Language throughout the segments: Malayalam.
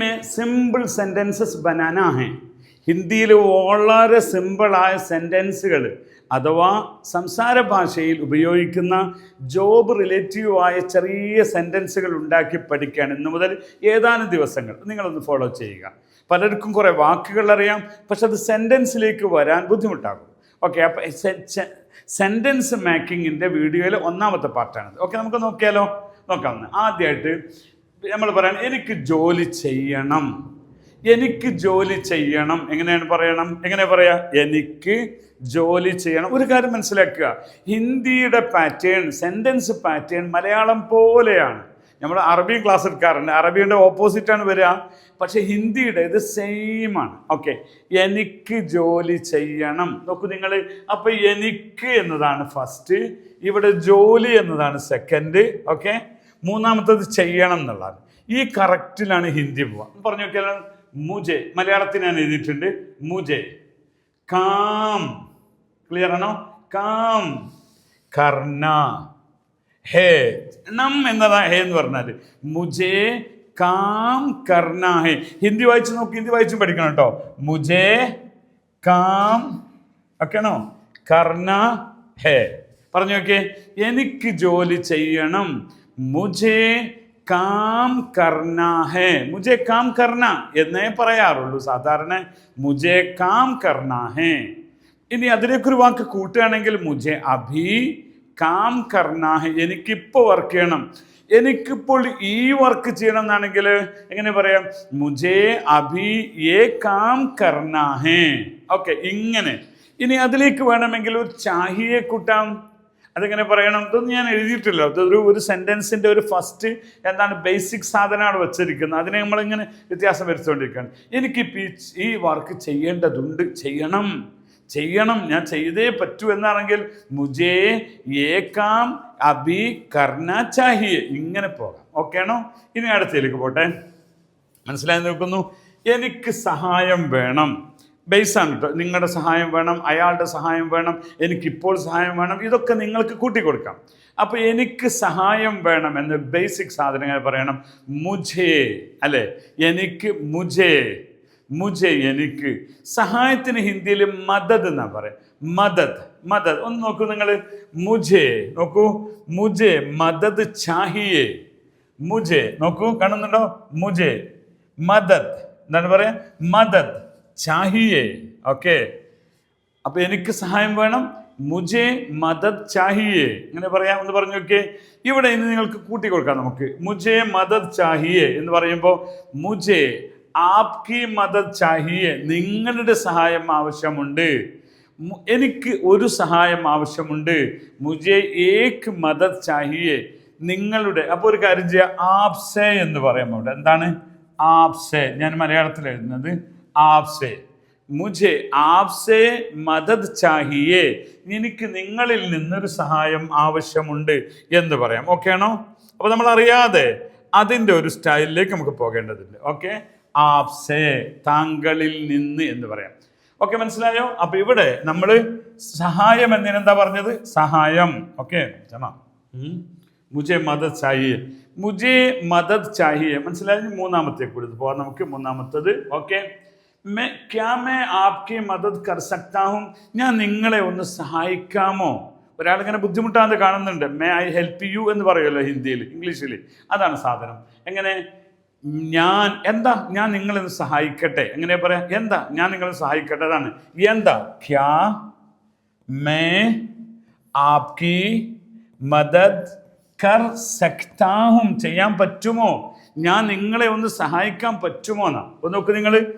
में സിമ്പിൾ സെന്റൻസസ് ബനാന ഹേ ഹിന്ദിയിൽ വളരെ സിമ്പിളായ സെന്റൻസുകൾ അഥവാ സംസാര ഭാഷയിൽ ഉപയോഗിക്കുന്ന ജോബ് റിലേറ്റീവായ ചെറിയ സെന്റൻസുകൾ ഉണ്ടാക്കി പഠിക്കുകയാണ് ഇന്ന് മുതൽ ഏതാനും ദിവസങ്ങൾ. നിങ്ങളൊന്ന് ഫോളോ ചെയ്യുക. പലർക്കും കുറേ വാക്കുകൾ അറിയാം പക്ഷെ അത് സെന്റൻസിലേക്ക് വരാൻ ബുദ്ധിമുട്ടാകും. ഓക്കെ അപ്പോൾ സെന്റൻസ് മേക്കിങ്ങിന്റെ വീഡിയോയിലെ ഒന്നാമത്തെ പാർട്ടാണിത് ഓക്കെ നമുക്ക് നോക്കിയാലോ? നോക്കാം. ആദ്യമായിട്ട് നമ്മൾ പറയണം എനിക്ക് ജോലി ചെയ്യണം. എനിക്ക് ജോലി ചെയ്യണം. എങ്ങനെയാണ് പറയണം? എങ്ങനെ പറയാ? എനിക്ക് ജോലി ചെയ്യണം. ഒരു കാര്യം മനസ്സിലാക്കുക. ഹിന്ദിയുടെ പാറ്റേൺ സെന്റൻസ് പാറ്റേൺ മലയാളം പോലെയാണ്. നമ്മൾ അറബി ക്ലാസ് എടുക്കാറുണ്ട്. അറബിയുടെ ഓപ്പോസിറ്റാണ് വരിക. പക്ഷേ ഹിന്ദിയുടെ ഇത് സെയിം ആണ്. ഓക്കെ എനിക്ക് ജോലി ചെയ്യണം. നോക്കൂ നിങ്ങൾ അപ്പോൾ എനിക്ക് എന്നതാണ് ഫസ്റ്റ് ഇവിടെ ജോലി എന്നതാണ് സെക്കൻഡ് ഓക്കെ മൂന്നാമത്തത് ചെയ്യണം എന്നുള്ളതാണ്. ഈ കറക്റ്റിലാണ് ഹിന്ദി പോവുക. പറഞ്ഞു നോക്കിയാൽ മുജെ മലയാളത്തിൽ ഞാൻ എഴുതിയിട്ടുണ്ട് മുജെ. കാം. ക്ലിയർ ആണോ? കാം. കർണ. ഹേ. നം എന്നതാ ഹേ എന്ന് പറഞ്ഞാൽ മുജേ കാം കർണ ഹേ. ഹിന്ദി വായിച്ചു നോക്കി ഹിന്ദി വായിച്ചു പഠിക്കണം കേട്ടോ. മുജേ കാം. ഒക്കെയാണോ കർണ ഹേ. പറഞ്ഞു നോക്കിയേ എനിക്ക് ജോലി ചെയ്യണം. മുജേ കാം കർണ ഹേ. മുജെ കാം കർണ എന്നേ പറയാറുള്ളൂ. സാധാരണ മുജെ കാം കർണ ഹേ. ഇനി അതിലേക്കൊരു വാക്ക് കൂട്ടുകയാണെങ്കിൽ മുജെ അഭി കാം കർണ ഹേ. എനിക്കിപ്പോൾ വർക്ക് ചെയ്യണം. എനിക്കിപ്പോൾ ഈ വർക്ക് ചെയ്യണം എന്നാണെങ്കിൽ എങ്ങനെ പറയാം? മുജെ അഭി ഏ കാം കർണ ഹേ. ഓക്കെ ഇങ്ങനെ. ഇനി അതിലേക്ക് വേണമെങ്കിൽ ഒരു ചാഹിയെ കൂട്ടാം. അതെങ്ങനെ പറയണം? ഇതൊന്നും ഞാൻ എഴുതിയിട്ടില്ല. അതൊരു ഒരു സെന്റൻസിന്റെ ഒരു ഫസ്റ്റ് എന്താണ് ബേസിക് സാധനമാണ് വെച്ചിരിക്കുന്നത്. അതിനെ നമ്മളിങ്ങനെ വ്യത്യാസം വരുത്തിക്കൊണ്ടിരിക്കുകയാണ്. എനിക്കിപ്പോൾ ഈ ഈ വർക്ക് ചെയ്യേണ്ടതുണ്ട്. ചെയ്യണം. ചെയ്യണം. ഞാൻ ചെയ്തേ പറ്റൂ എന്നാണെങ്കിൽ മുജേ ഏകാം അഭി കർണ ചാഹിയെ. ഇങ്ങനെ പോകാം. ഓക്കെ ആണോ? ഇനി അടുത്തയിലേക്ക് പോട്ടെ. മനസ്സിലായി നോക്കുന്നു എനിക്ക് സഹായം വേണം. ബേസ് ആണ് കേട്ടോ നിങ്ങളുടെ സഹായം വേണം അയാളുടെ സഹായം വേണം എനിക്കിപ്പോൾ സഹായം വേണം ഇതൊക്കെ നിങ്ങൾക്ക് കൂട്ടി കൊടുക്കാം അപ്പോൾ എനിക്ക് സഹായം വേണം എന്ന് ബേസിക് സാധനങ്ങൾ പറയണം. മുജേ അല്ലേ? എനിക്ക് മുജേ മുജേ എനിക്ക്. സഹായത്തിന് ഹിന്ദിയിൽ മദദ് എന്നാ പറയാം. മദദ് മദദ്. ഒന്ന് നോക്കൂ നിങ്ങൾ മുജേ നോക്കൂ. മുജേ മദദ് ചാഹിയേ. മുജേ നോക്കൂ കാണുന്നുണ്ടോ? മുജേ മദദ്. എന്താണ് പറയാ? മദദ്. ചാഹിയേ. ഓക്കെ. അപ്പൊ എനിക്ക് സഹായം വേണം. മുജെ മദത് ചാഹിയേ. ഇങ്ങനെ പറയാം? എന്ന് പറഞ്ഞു നോക്കിയേ. ഇവിടെ ഇന്ന് നിങ്ങൾക്ക് കൂട്ടി കൊടുക്കാം നമുക്ക്. മുജെ മദത് ചാഹിയേ എന്ന് പറയുമ്പോൾ മുജെ ആപ്കി മദത് ചാഹിയേ നിങ്ങളുടെ സഹായം ആവശ്യമുണ്ട്. എനിക്ക് ഒരു സഹായം ആവശ്യമുണ്ട്. മുജെ ഏക് മദത് ചാഹിയേ. നിങ്ങളുടെ അപ്പോൾ ഒരു കാര്യം ചെയ്യുക ആപ്സെ എന്ന് പറയാം അവിടെ. എന്താണ്? ആപ്സെ. ഞാൻ മലയാളത്തിൽ എഴുതുന്നത്. ആപ്സെ മുജെ ആപ്സെ മദത് ചാഹിയേ എനിക്ക് നിങ്ങളിൽ നിന്നൊരു സഹായം ആവശ്യമുണ്ട് എന്ന് പറയാം. ഓക്കെ ആണോ? അപ്പോൾ നമ്മൾ അറിയാതെ അതിന്റെ ഒരു സ്റ്റൈലിലേക്ക് നമുക്ക് പോകേണ്ടതുണ്ട്. ഓക്കെ ആപ്സെ താങ്കളിൽ നിന്ന് എന്ന് പറയാം. ഓക്കെ മനസ്സിലായോ? അപ്പൊ ഇവിടെ നമ്മൾ സഹായം എന്നതിനെന്താ പറഞ്ഞത്? സഹായം. ഓക്കെ ജമാ. മുജെ മദത് ചാഹിയെ. മുജെ മദത് ചാഹിയെ. മനസ്സിലായി? മൂന്നാമത്തെ കൂടി പോവാം നമുക്ക്. മൂന്നാമത്തത്. ഓക്കെ മേ ക്യാ മേ ആപ്കി മദത് കർ സക്താഹും ഞാൻ നിങ്ങളെ ഒന്ന് സഹായിക്കാമോ? ഒരാളിങ്ങനെ ബുദ്ധിമുട്ടാതെ കാണുന്നുണ്ട്. മേ ഐ ഹെൽപ്പ് യു എന്ന് പറയുമല്ലോ ഹിന്ദിയിൽ ഇംഗ്ലീഷിൽ. അതാണ് സാധനം. എങ്ങനെ? ഞാൻ എന്താ? ഞാൻ നിങ്ങളെ സഹായിക്കട്ടെ. എങ്ങനെ പറയാം? എന്താ? ഞാൻ നിങ്ങളെ സഹായിക്കട്ടെ. അതാണ്. എന്താ? ക്യാ മേ ആപ്കി മദത് കർ സക്താഹും ചെയ്യാൻ പറ്റുമോ? ഞാൻ നിങ്ങളെ ഒന്ന് സഹായിക്കാൻ പറ്റുമോ എന്നാ? ഒന്ന് നോക്ക് നിങ്ങൾ.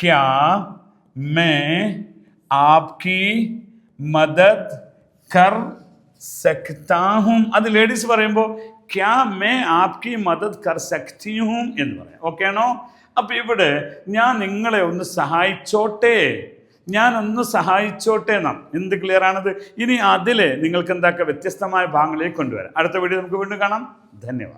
ക്യാ मैं ആപ്കി कर കർ സക്താഹും അത് ലേഡീസ് പറയുമ്പോൾ ക്യാ മേ ആപ്കി മദത് കർ സക്തി ഹൂം എന്ന് പറയാം. ഓക്കെ ആണോ? അപ്പൊ ഇവിടെ ഞാൻ നിങ്ങളെ ഒന്ന് സഹായിച്ചോട്ടെ. ഞാൻ ഒന്ന് സഹായിച്ചോട്ടെ നാം എന്ത് ക്ലിയർ ആണത്? ഇനി അതിൽ നിങ്ങൾക്ക് എന്താക്കുക വ്യത്യസ്തമായ ഭാഗങ്ങളിലേക്ക് കൊണ്ടുവരാം. അടുത്ത വീഡിയോ നമുക്ക് വീണ്ടും കാണാം. ധന്യവാദം.